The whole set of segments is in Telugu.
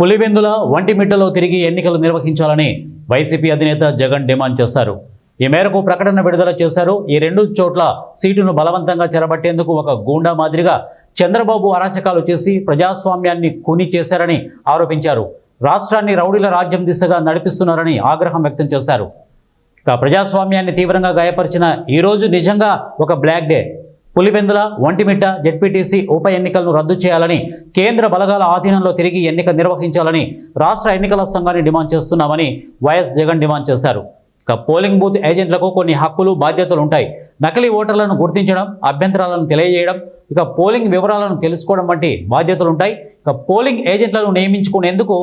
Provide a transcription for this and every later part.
పులివెందుల వంటిమిట్టలో తిరిగి ఎన్నికలు నిర్వహించాలని వైసీపీ అధినేత జగన్ డిమాండ్ చేశారు. ఈ మేరకు ప్రకటన విడుదల చేశారు. ఈ రెండు చోట్ల సీటును బలవంతంగా చెరబట్టేందుకు ఒక గూండా మాదిరిగా చంద్రబాబు అరాచకాలు చేసి ప్రజాస్వామ్యాన్ని కూని చేశారని ఆరోపించారు. రాష్ట్రాన్ని రౌడీల రాజ్యం దిశగా నడిపిస్తున్నారని ఆగ్రహం వ్యక్తం చేశారు. ఇక ప్రజాస్వామ్యాన్ని తీవ్రంగా గాయపరిచిన ఈరోజు నిజంగా ఒక black day. Pulivendula Ontimitta ZPTC ఉప ఎన్నికలను రద్దు చేయాలని కేంద్ర బలగాల ఆధీనంలో తిరిగి ఎన్నిక నిర్వహించాలని రాష్ట్ర ఎన్నికల సంఘాన్ని డిమాండ్ చేస్తున్నామని వైఎస్ జగన్ డిమాండ్ చేశారు. ఇక పోలింగ్ బూత్ ఏజెంట్లకు కొన్ని హక్కులు బాధ్యతలు ఉంటాయి. నకిలీ ఓటర్లను గుర్తించడం అభ్యంతరాలను తెలియజేయడం ఇక పోలింగ్ వివరాలను తెలుసుకోవడం వంటి బాధ్యతలు ఉంటాయి. ఇక పోలింగ్ ఏజెంట్లను నియమించుకునేందుకు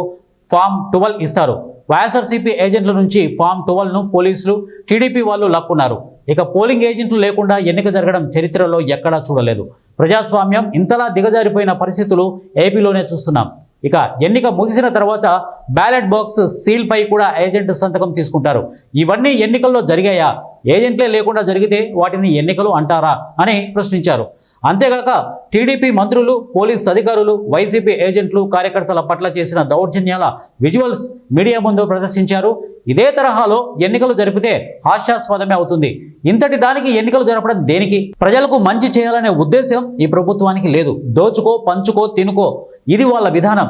ఫామ్ ట్వెల్వ్ ఇస్తారు. వైఎస్ఆర్సీపీ ఏజెంట్ల నుంచి ఫామ్ ట్వెల్వ్ను పోలీసులు టీడీపీ వాళ్ళు లక్కున్నారు. ఇక పోలింగ్ ఏజెంట్లు లేకుండా ఎన్నిక జరగడం చరిత్రలో ఎక్కడా చూడలేదు. ప్రజాస్వామ్యం ఇంతలా దిగజారిపోయిన పరిస్థితులు ఏపీలోనే చూస్తున్నాం. ఇక ఎన్నిక ముగిసిన తర్వాత బ్యాలెట్ బాక్స్ సీల్పై కూడా ఏజెంట్ సంతకం తీసుకుంటారు. ఇవన్నీ ఎన్నికల్లో జరిగాయా? ఏజెంట్లే లేకుండా జరిగితే వాటిని ఎన్నికలు అంటారా అని ప్రశ్నించారు. అంతేగాక టీడీపీ మంత్రులు పోలీస్ అధికారులు వైసీపీ ఏజెంట్లు కార్యకర్తల పట్ల చేసిన దౌర్జన్యాల విజువల్స్ మీడియా ముందు ప్రదర్శించారు. ఇదే తరహాలో ఎన్నికలు జరిపితే హాస్యాస్పదమే అవుతుంది. ఇంతటి దానికి ఎన్నికలు జరపడం దేనికి? ప్రజలకు మంచి చేయాలనే ఉద్దేశం ఈ ప్రభుత్వానికి లేదు. దోచుకో పంచుకో తినుకో. ఇది వాళ్ళ విధానం.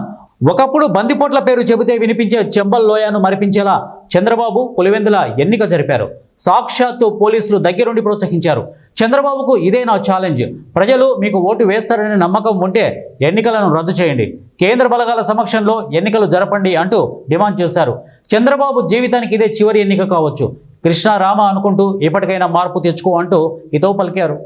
ఒకప్పుడు బందిపోట్ల పేరు చెబితే వినిపించే చెంబల్ లోయను మరిపించేలా చంద్రబాబు పులివెందుల ఎన్నిక జరిపారు. సాక్షాత్తు పోలీసులు దగ్గరుండి ప్రోత్సహించారు. చంద్రబాబుకు ఇదే నా ఛాలెంజ్ ప్రజలు మీకు ఓటు వేస్తారనే నమ్మకం ఉంటే ఎన్నికలను రద్దు చేయండి. కేంద్ర బలగాల సమక్షంలో ఎన్నికలు జరపండి అంటూ డిమాండ్ చేశారు. చంద్రబాబు జీవితానికి ఇదే చివరి ఎన్నిక కావచ్చు. కృష్ణ రామ అనుకుంటూ ఇప్పటికైనా మార్పు తెచ్చుకో అంటూ ఇతో పలికారు.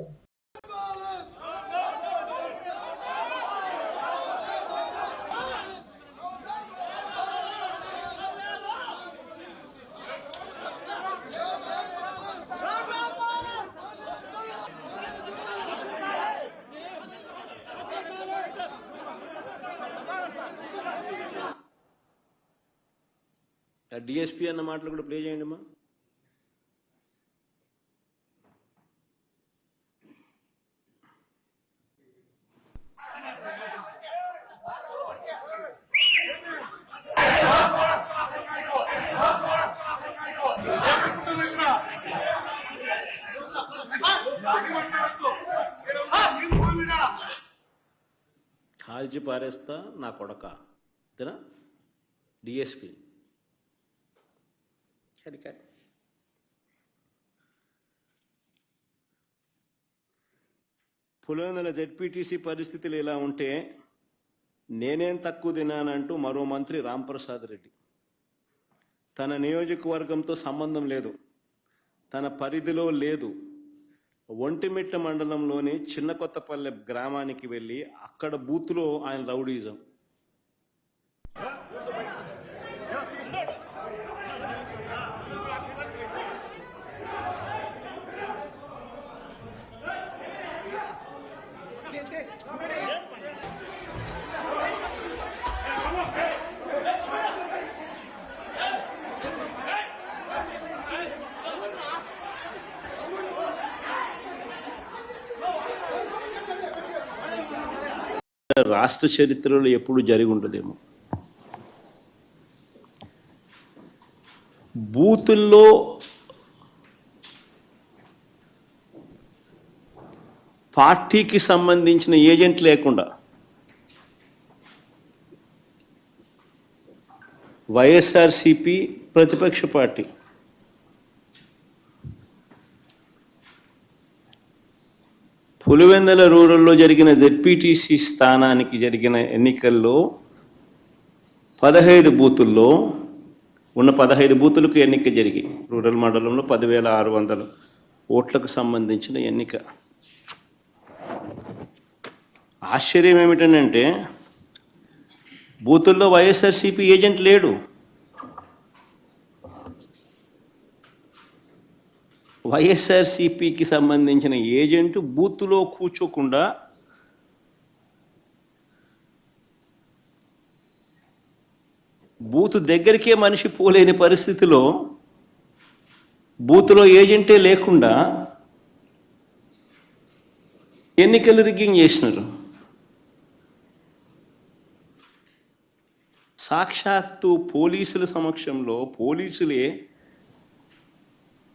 డిఎస్పి అన్న మాటలు కూడా ప్లే చేయండి అమ్మా. కాల్చి పారేస్తా నా కొడక. అంతేనా డిఎస్పి కడికాడు పులోనెల జెడ్పీటీసీ పరిస్థితులు ఇలా ఉంటే నేనేం తక్కువ తినానంటూ మరో మంత్రి రాంప్రసాద్ రెడ్డి. తన నియోజకవర్గంతో సంబంధం లేదు. తన పరిధిలో లేదు. ఒంటిమిట్ట మండలంలోని చిన్న కొత్తపల్లె గ్రామానికి వెళ్ళి అక్కడ బూత్లో ఆయన రౌడీజం. రాష్ట్ర చరిత్రలో ఎప్పుడు జరిగి ఉండదేమో బూతుల్లో పార్టీకి సంబంధించిన ఏజెంట్ లేకుండా వైఎస్ఆర్సిపి ప్రతిపక్ష పార్టీ పులివెందల రూరల్లో జరిగిన జెడ్పీటీసీ స్థానానికి జరిగిన ఎన్నికల్లో పదహైదు బూతుల్లో ఉన్న పదహైదు బూతులకు ఎన్నిక జరిగి రూరల్ మండలంలో పదివేల ఆరు వందల ఓట్లకు సంబంధించిన ఎన్నిక. ఆశ్చర్యం ఏమిటనంటే బూతుల్లో వైఎస్ఆర్సీపీ ఏజెంట్ లేడు. వైఎస్ఆర్సీపీకి సంబంధించిన ఏజెంట్ బూత్లో కూర్చోకుండా బూత్ దగ్గరికే మనిషి పోలేని పరిస్థితిలో బూత్లో ఏజెంటే లేకుండా ఎన్నికలు రిగ్గింగ్ చేసినారు. సాక్షాత్తు పోలీసుల సమక్షంలో పోలీసులే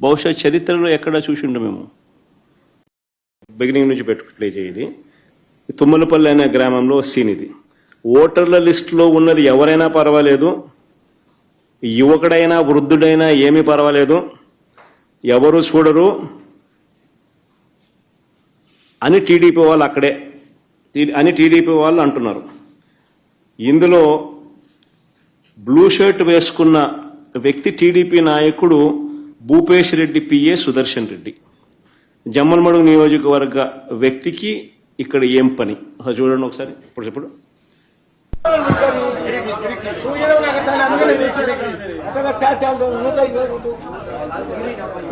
బహుశా చరిత్రలో ఎక్కడ చూసిండు మేము. బిగినింగ్ నుంచి పెట్టు ప్లే చేయది తుమ్మలపల్లి అనే గ్రామంలో సీన్ ఇది. ఓటర్ల లిస్టులో ఉన్నది ఎవరైనా పర్వాలేదు. యువకుడైనా వృద్ధుడైనా ఏమీ పర్వాలేదు. ఎవరు చూడరు. అని టీడీపీ వాళ్ళు అక్కడే అని టీడీపీ వాళ్ళు అంటున్నారు. ఇందులో బ్లూ షర్ట్ వేసుకున్న వ్యక్తి టీడీపీ నాయకుడు భూపేష్ రెడ్డి పిఏ సుదర్శన్ రెడ్డి. జమ్మలమడుగు నియోజకవర్గ వ్యక్తికి ఇక్కడ ఏం పని? చూడండి ఒకసారి. ఇప్పుడు చెప్పడు.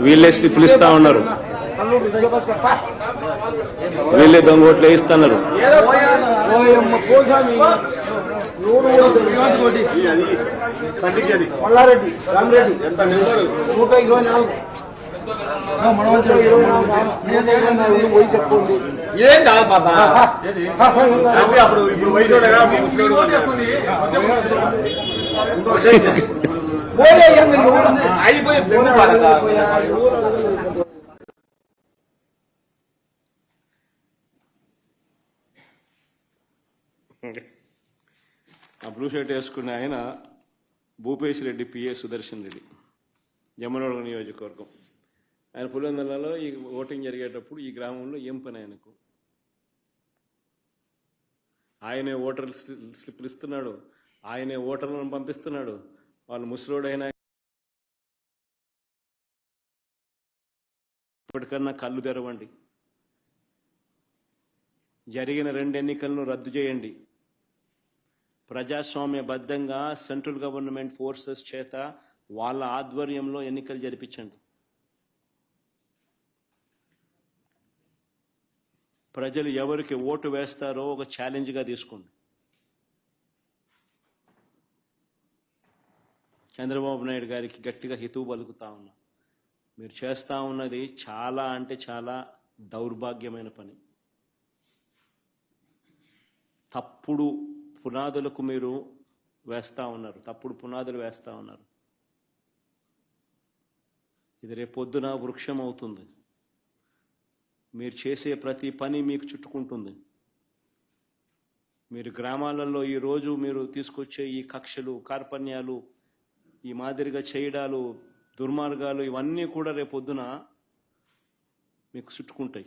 వీళ్ళే స్లిప్లు ఇస్తా ఉన్నారు. వీళ్ళే దొంగోట్లు వేయిస్తున్నారు. మల్లారెడ్డి రామరెడ్డి. నూట ఇరవై నాలుగు. బాబా అప్పుడు ఇప్పుడు అయిపోయి ఆ బ్లూ షర్ట్ వేసుకున్న ఆయన భూపేష్ రెడ్డి పిఏ సుదర్శన్ రెడ్డి జమ్మనోడ నియోజకవర్గం. ఆయన పులివెందులలో ఈ ఓటింగ్ జరిగేటప్పుడు ఈ గ్రామంలో ఏం పని ఆయనకు? ఆయనే ఓటర్ స్లిప్లు ఇస్తున్నాడు. ఆయనే ఓటర్లను పంపిస్తున్నాడు. వాళ్ళు ముసలోడైనా ఇప్పటికన్నా కళ్ళు తెరవండి. జరిగిన రెండు ఎన్నికలను రద్దు చేయండి. ప్రజాస్వామ్యబద్ధంగా సెంట్రల్ గవర్నమెంట్ ఫోర్సెస్ చేత వాళ్ళ ఆధ్వర్యంలో ఎన్నికలు జరిపించండి. ప్రజలు ఎవరికి ఓటు వేస్తారో ఒక ఛాలెంజ్గా తీసుకోండి. చంద్రబాబు నాయుడు గారికి గట్టిగా హితువు పలుకుతా ఉన్నా. మీరు చేస్తూ ఉన్నది చాలా అంటే చాలా దౌర్భాగ్యమైన పని. తప్పుడు పునాదులకు మీరు వేస్తూ ఉన్నారు. తప్పుడు పునాదులు వేస్తూ ఉన్నారు. ఇది రేపొద్దున వృక్షం అవుతుంది. మీరు చేసే ప్రతి పని మీకు చుట్టుకుంటుంది. మీరు గ్రామాలలో ఈరోజు మీరు తీసుకొచ్చే ఈ కక్షలు కార్పణ్యాలు ఈ మాదిరిగా చేయడాలు దుర్మార్గాలు ఇవన్నీ కూడా రేపొద్దున మీకు చుట్టుకుంటాయి.